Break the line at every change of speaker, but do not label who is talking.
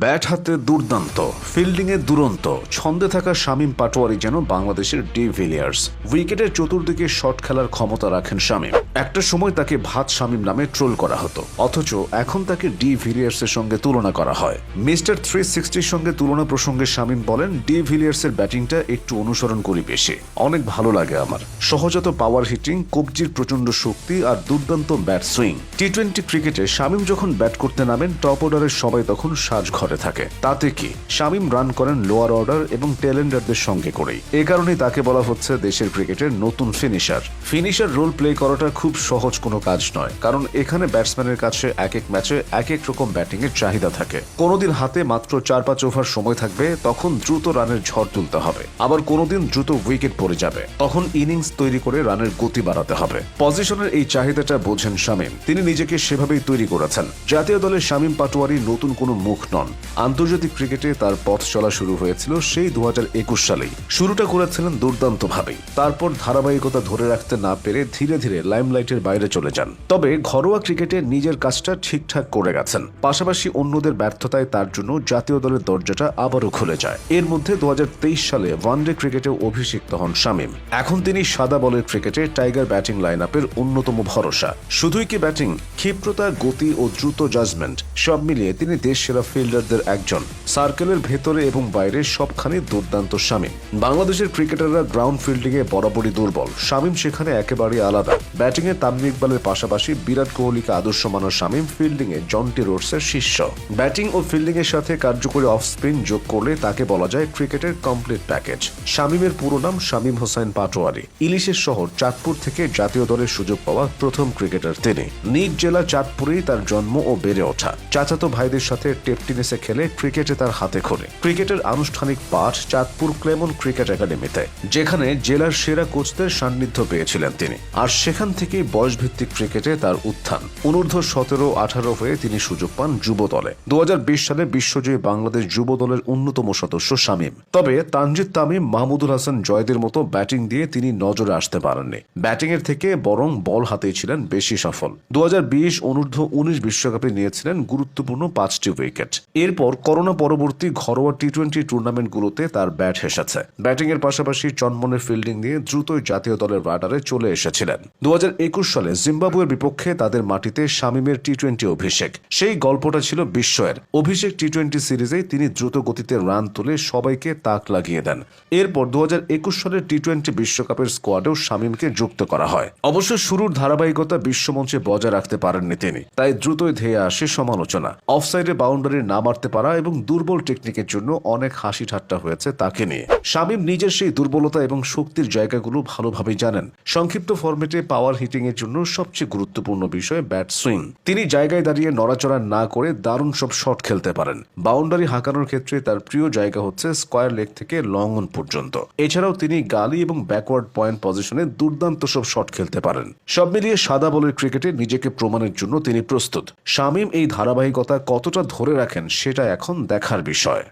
Bat হাতে দুর্দান্ত, ফিল্ডিংয়ে দুরন্ত, ছন্দে থাকা শামীম পাটোয়ারি যেন বাংলাদেশের ডি ভিলিয়ার্স উইকেটের চতুর্দিকে শট খেলার ক্ষমতা রাখেন শামীম। একটা সময় তাকে ভাত শামীম নামে ট্রোল করা হতো। অথচ এখন তাকে ডি ভিলিয়ার্সের সঙ্গে তুলনা করা হয়। মিস্টার থ্রি সিক্সটির সঙ্গে তুলনা প্রসঙ্গে শামীম বলেন ডি ভিলিয়ার্সের ব্যাটিংটা একটু অনুসরণ করি বেশি। অনেক ভালো লাগে আমার। সহজাত পাওয়ার হিটিং কবজির প্রচণ্ড শক্তি আর দুর্দান্ত ব্যাট সুইং টি টোয়েন্টি ক্রিকেটে শামীম যখন ব্যাট করতে নামেন টপ অর্ডারের সবাই তখন সাজ ঘরে থাকে। তাতে কি? শামীম রান করেন লোয়ার অর্ডার এবং টেলেন্ডারদের সঙ্গে করেই। এ কারণেই তাকে বলা হচ্ছে দেশের ক্রিকেটের নতুন ফিনিশার ফিনিশার রোল প্লে করাটা খুব সহজ কোনো কাজ নয়, কারণ এখানে ব্যাটসম্যানের কাছে এক এক ম্যাচে এক এক রকম ব্যাটিং এর চাহিদা থাকে। কোনোদিন হাতে মাত্র চার পাঁচ ওভার সময় থাকবে, তখন দ্রুত রানের ঝড় তুলতে হবে। আবার কোনোদিন দ্রুত উইকেট পড়ে যাবে। তখন ইনিংস তৈরি করে রানের গতি বাড়াতে হবে। পজিশনের এই চাহিদাটা বোঝেন শামীম। তিনি নিজেকে সেভাবেই তৈরি করেছেন। জাতীয় দলের শামীম পাটোয়ারি নতুন কোনো মুখ নন। আন্তর্জাতিক ক্রিকেটে তার পথ চলা শুরু হয়েছিল সেই দু সালেই। শুরুটা করেছিলেন দুর্দান্তভাবেই। তারপর ধারাবাহিকতা ধরে রাখতে না পেরে ধীরে ধীরে লাইমলাইটের বাইরে চলে যান। তবে ঘরোয়া ক্রিকেটে নিজের কাজটা ঠিকঠাক করে গেছেন। পাশাপাশি অন্যদের ব্যর্থতায় তার জন্য জাতীয় দলের দরজাটা আবারও খুলে যায়। এর মধ্যে দু হাজার তেইশ সালে ওয়ানডে ক্রিকেটে অভিষিক্ত হন শামীম। এখন তিনি সাদা বলের ক্রিকেটে টাইগার ব্যাটিং লাইন আপের অন্যতম ভরসা। শুধুই কি ব্যাটিং, ক্ষিপ্রতা, গতি ও দ্রুত জাজমেন্ট সব মিলিয়ে তিনি দেশ সেরা ফিল্ডারদের একজন। সার্কেলের ভেতরে এবং বাইরে সবখানে দুর্দান্ত শামীম। বাংলাদেশের ক্রিকেটাররা গ্রাউন্ড ফিল্ডিং এ বরাবরই দুর্বল। শামীম সেখানে একেবারেই আলাদা। ব্যাটিং এ তামিম ইকবালের পাশাপাশি বিরাট কোহলিকে আদর্শ মানা শামীম। এ জন্টি রোডসের শীর্ষ। ব্যাটিং ও ফিল্ডিং এর সাথে কার্যকরী অফ স্পিন যোগ করলে তাকে বলা যায় ক্রিকেটের কমপ্লিট প্যাকেজ। শামীমের পুরো নাম শামীম হোসেন পাটোয়ারি। ইলিশের শহর চাঁদপুর থেকে জাতীয় দলের সুযোগ পাওয়া প্রথম ক্রিকেটার তিনি। নিজ জেলা চাঁদপুরেই তার জন্ম ও বেড়ে ওঠা। চাচাতো ভাইদের সাথে টেপ টেনিসে খেলে ক্রিকেটে তার হাতে খোলে। ক্রিকেটের আনুষ্ঠানিক পাঠ চাঁদপুর ক্লেমন ক্রিকেট একাডেমিতে, যেখানে জেলার সেরা কোচদের সান্নিধ্য পেয়েছিলেন তিনি। আর সেখান থেকেই বয়সভিত্তিক ক্রিকেটে তার উত্থান। অনূর্ধ্ব সতেরো আঠারো হয়ে তিনি সুযোগ পান যুব দলে। দু সালে বিশ্বজয়ী বাংলাদেশ যুব দলের অন্যতম সদস্য শামীম। তবে তানজিদ তামিম, মাহমুদুল হাসান জয়দের মতো ব্যাটিং দিয়ে তিনি নজরে আসতে পারেননি। ব্যাটিং এর থেকে বরং বল হাতেই ছিলেন বেশি সফল। দু অনূর্ধ্ব উনিশ বিশ্বকাপে নিয়েছিলেন গুরুত্বপূর্ণ পাঁচটি উইকেট। এরপর করোনা পরবর্তী ঘরোয়া টি টোয়েন্টি টুর্নামেন্টগুলোতে তার ব্যাট হেসেছে। ব্যাটিং এর পাশাপাশি চনমনের ফিল্ডিং নিয়ে দ্রুতই জাতীয় দলের রাডারে চলে এসেছিলেন। দু সালে জিম্বাবুয়ের বিপক্ষে তাদের মাটিতে শামীমের টি টোয়েন্টি অভিষেক। সেই গল্পটা ছিল বিস্ময়ের। অভিষেক টি টোয়েন্টি সিরিজে তিনি দ্রুত গতিতে রান তুলে সবাইকে তাক লাগিয়ে দেন। এরপর দু হাজার একুশ সালের টি টোয়েন্টি বিশ্বকাপের স্কোয়াডেও শামীমকে যুক্ত করা হয়। অবশ্য শুরুর ধারাবাহিকতা বিশ্বমঞ্চে বজায় রাখতে পারেননি তিনি। তাই দ্রুতই ধেয়ে আসে সমালোচনা। অফসাইডে বাউন্ডারি না মারতে পারা এবং দুর্বল টেকনিকের জন্য অনেক হাসি ঠাট্টা হয়েছে তাকে নিয়ে। শামীম নিজের সেই দুর্বলতা এবং শক্তির জায়গাগুলো ভালোভাবেই জানেন। সংক্ষিপ্ত ফরম্যাটে পাওয়ার হিটিং এর জন্য সবচেয়ে গুরুত্বপূর্ণ বিষয় ব্যাট সুইং তিনি জায়গায় দাঁড়িয়ে নড়াচড়া না করে দারুণ সব শট খেলতে পারেন। বাউন্ডারি হাঁকানোর ক্ষেত্রে তার প্রিয় জায়গা হচ্ছে স্কোয়ার লেগ থেকে লং অন পর্যন্ত। এছাড়াও তিনি গালি এবং ব্যাকওয়ার্ড পয়েন্ট পজিশনে দুর্দান্ত সব শট খেলতে পারেন। সব মিলিয়ে সাদা বলের ক্রিকেটে নিজেকে প্রমাণের জন্য তিনি প্রস্তুত। শামীম এই ধারাবাহিকতা কতটা ধরে রাখেন সেটা এখন দেখার বিষয়।